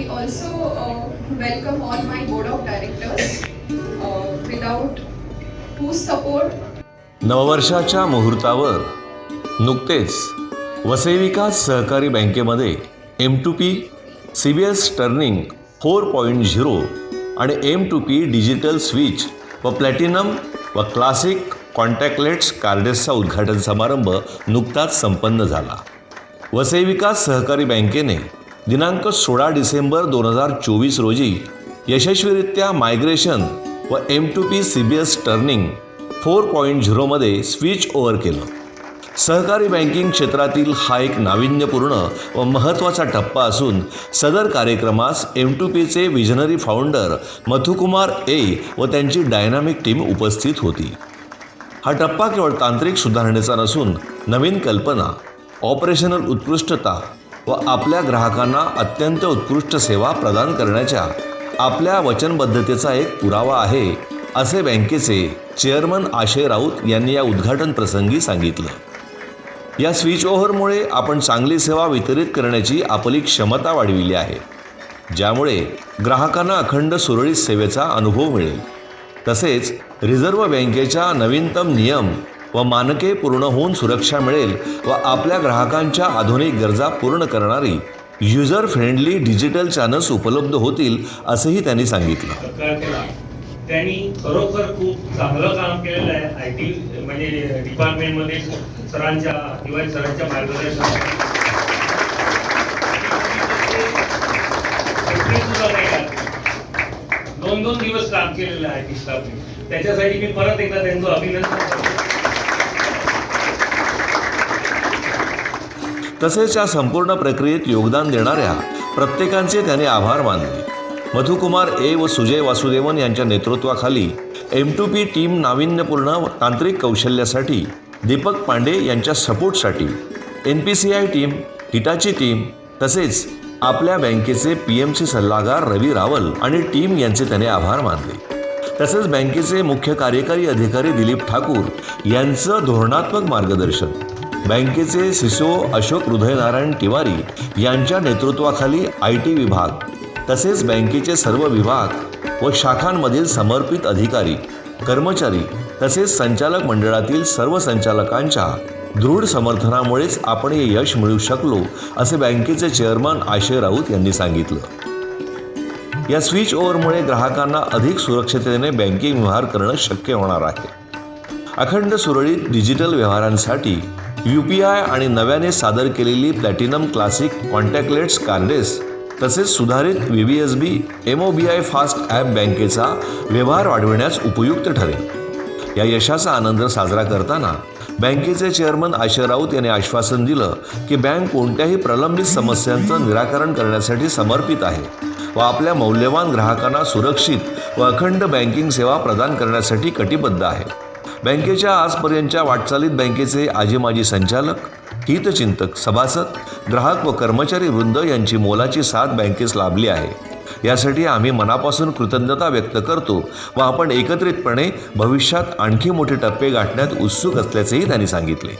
I also uh, welcome all my board of directors. Uh, without whose support नववर्षाच्या मुहूर्तावर नुकतेच वसई विकास सहकारी बँकेमध्ये M two P C B S turning four point zero आणि M two P digital switch व platinum व classic contactless कार्डेसचा उद्घाटन समारंभ नुकताच संपन्न झाला वसई विकास सहकारी बँकेने दिनांक सोळा डिसेंबर दोन हजार चोवीस रोजी यशस्वीरित्या मायग्रेशन व M two P C B S turning four point झिरोमध्ये switch over केलं. सहकारी बँकिंग क्षेत्रातील हा एक नाविन्यपूर्ण व महत्त्वाचा टप्पा असून सदर कार्यक्रमास एम टू पीचे विजनरी फाउंडर मथुकुमार ए व त्यांची डायनामिक टीम उपस्थित होती. हा टप्पा केवळ तांत्रिक सुधारणेचा नसून नवीन कल्पना ऑपरेशनल उत्कृष्टता व आपल्या ग्राहकांना अत्यंत उत्कृष्ट सेवा प्रदान करण्याच्या आपल्या वचनबद्धतेचा एक पुरावा आहे असे बँकेचे चेअरमन आशय राऊत यांनी या उद्घाटन प्रसंगी सांगितलं. या स्विच ओव्हरमुळे आपण चांगली सेवा वितरित करण्याची आपली क्षमता वाढविली आहे ज्यामुळे ग्राहकांना अखंड सुरळीत सेवेचा अनुभव मिळेल. तसेच रिझर्व्ह बँकेच्या नवीनतम नियम व मानके पूर्ण होऊन सुरक्षा मिळेल व आपल्या ग्राहकांच्या आधुनिक गरजा पूर्ण करणारी युजर फ्रेंडली डिजिटल चॅनल्स उपलब्ध होतील असंही त्यांनी सांगितलं. त्यांनी खरोखर खूप चांगलं काम केलेलं आहे. आय टी म्हणजे डिपार्टमेंटमध्ये सरांच्या किंवा सरांच्या मार्गदर्शनाखाली दोन दोन दिवस काम केलेलं आहे त्याच्यासाठी मी परत एकदा त्यांचं अभिनंदन करतो. तसेच या संपूर्ण प्रक्रियेत योगदान देणाऱ्या प्रत्येकांचे त्याने आभार मानले. मधुकुमार ए. व सुजय वासुदेवन यांच्या नेतृत्वाखाली एम टू पी टीम नाविन्यपूर्ण तांत्रिक कौशल्यासाठी दीपक पांडे यांच्या सपोर्टसाठी N P C I team Hitachi team तसेच आपल्या बँकेचे पी एम सी सल्लागार रवी रावल आणि टीम यांचे त्याने आभार मानले. तसेच बँकेचे मुख्य कार्यकारी अधिकारी दिलीप ठाकूर यांचं धोरणात्मक मार्गदर्शन. बँकेचे सिसो अशोक हृदयनारायण तिवारी यांच्या नेतृत्वाखाली आय टी विभाग तसेच बँकेचे सर्व विभाग व शाखांमधील समर्पित अधिकारी कर्मचारी तसेच संचालक मंडळातील सर्व संचालकांच्या दृढ समर्थनामुळेच आपण हे यश मिळू शकलो असे बँकेचे चेअरमन आशय राऊत यांनी सांगितलं. या स्विच ओव्हरमुळे ग्राहकांना अधिक सुरक्षिततेने बँकिंग व्यवहार करणं शक्य होणार आहे. अखंड सुरळीत डिजिटल व्यवहारांसाठी यू पी आय आणि नव्याने सादर केलेली प्लॅटिनम क्लासिक कॉन्टॅक्टलेट्स कार्डेस तसेच सुधारित V B S B M O B I fast app बँकेचा व्यवहार वाढविण्यास उपयुक्त ठरेल. या यशाचा आनंद साजरा करताना बँकेचे चेअरमन आशय राऊत यांनी आश्वासन दिलं की बँक कोणत्याही प्रलंबित समस्यांचं निराकरण करण्यासाठी समर्पित आहे व आपल्या मौल्यवान ग्राहकांना सुरक्षित व अखंड बँकिंग सेवा प्रदान करण्यासाठी कटिबद्ध आहे. बँकेच्या आजपर्यंतच्या वाटचालीत बँकेचे आजी माजी संचालक हितचिंतक सभासद ग्राहक व कर्मचारी वृंद यांची मोलाची साथ बँकेस लाभली आहे. यासाठी आम्ही मनापासून कृतज्ञता व्यक्त करतो व आपण एकत्रितपणे भविष्यात आणखी मोठे टप्पे गाठण्यात उत्सुक असल्याचेही त्यांनी सांगितले.